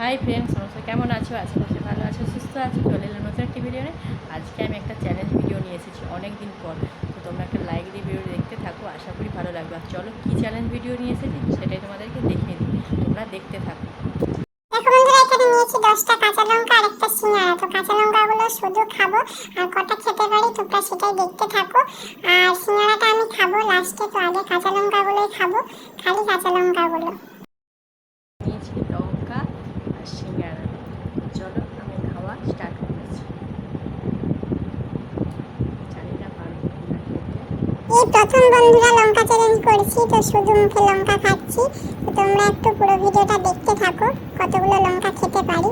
Hi friends সমস্ত কেমন আছো? আশা ভালো আছো, সুস্থ আছো। চলে এলাম নতুন একটি ভিডিও নিয়ে আজকে আমি একটা চ্যালেঞ্জ ভিডিও নিয়ে এসেছি অনেক দিন পর। তো তোমরা একটা লাইক দিয়ে ভিডিও দেখতে থাকো, আশা করি ভালো লাগবে। আর চলো, কী চ্যালেঞ্জ ভিডিও নিয়ে এসেছি সেটাই তোমাদেরকে দেখিয়ে দিই। তোমরা দেখতে থাকো। দশটা কাঁচা লঙ্কা আর একটা কাঁচা আমি তো কাঁচা সিঙ্গারা চলো, আমি খাওয়া স্টার্ট করেছি। চ্যালেঞ্জ করছি, তো শুধু মুখে লঙ্কা খাচ্ছি। তোমরা একটু পুরো ভিডিওটা দেখতে থাকো, কতগুলো লঙ্কা খেতে পারি।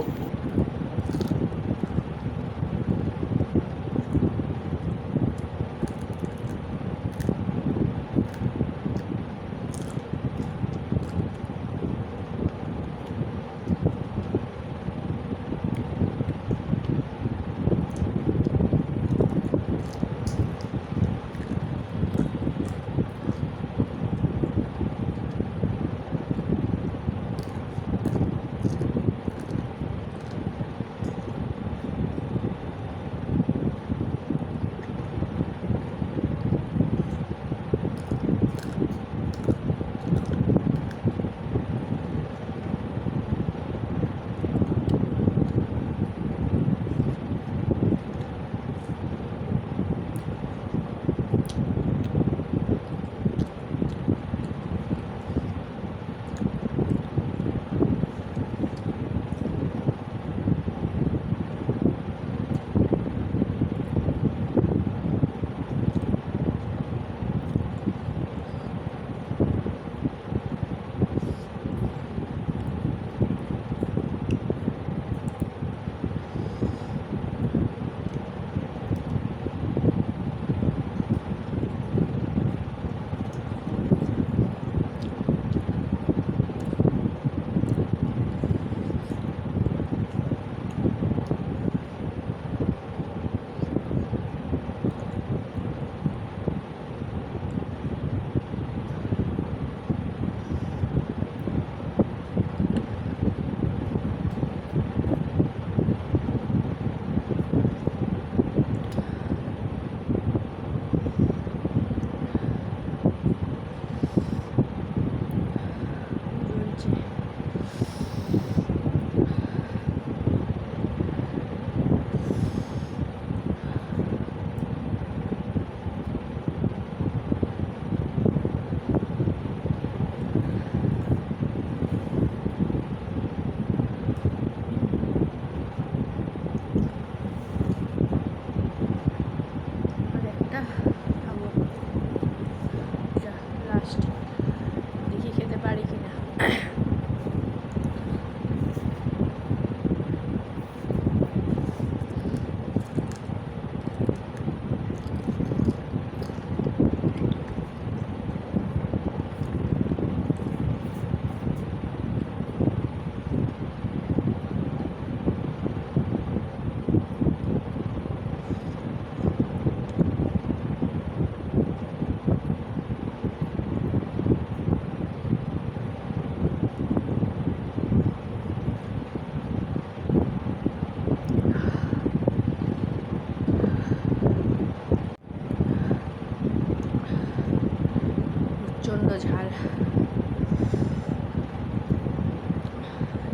প্রচণ্ড ঝাল।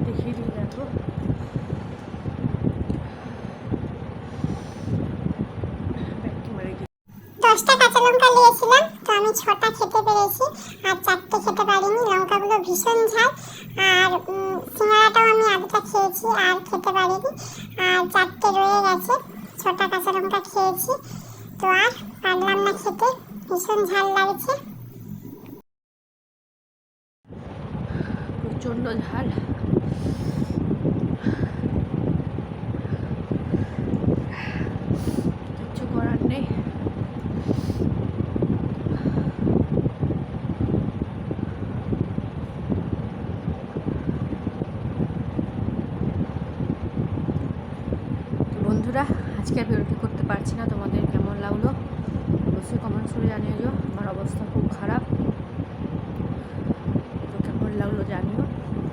দেখিয়ে দিই দশটা কাঁচা লঙ্কা নিয়েছিলাম, তো আমি ছটা খেতে পেরেছি, আর চারটে খেতে পারিনি, লঙ্কাগুলো ভীষণ ঝাল। আর সিঙ্গারাটাও আমি আধটা খেয়েছি, আর খেতে পারিনি। আর চারটে রয়ে গেছে, ছটা কাঁচা লঙ্কা খেয়েছি। তো আর পারলাম না খেতে, ভীষণ ঝাল লাগছে। প্রচণ্ড ঝাল। কিচ্ছু করার নেই। বন্ধুরা, আজকে আর ভিডিওটি করতে পারছি না, তোমাদের কেমন লাগল? অবশ্যই কমেন্টস করে জানিয়ে আমার অবস্থা খুব খারাপ। তো কেমন লাগল জানিও।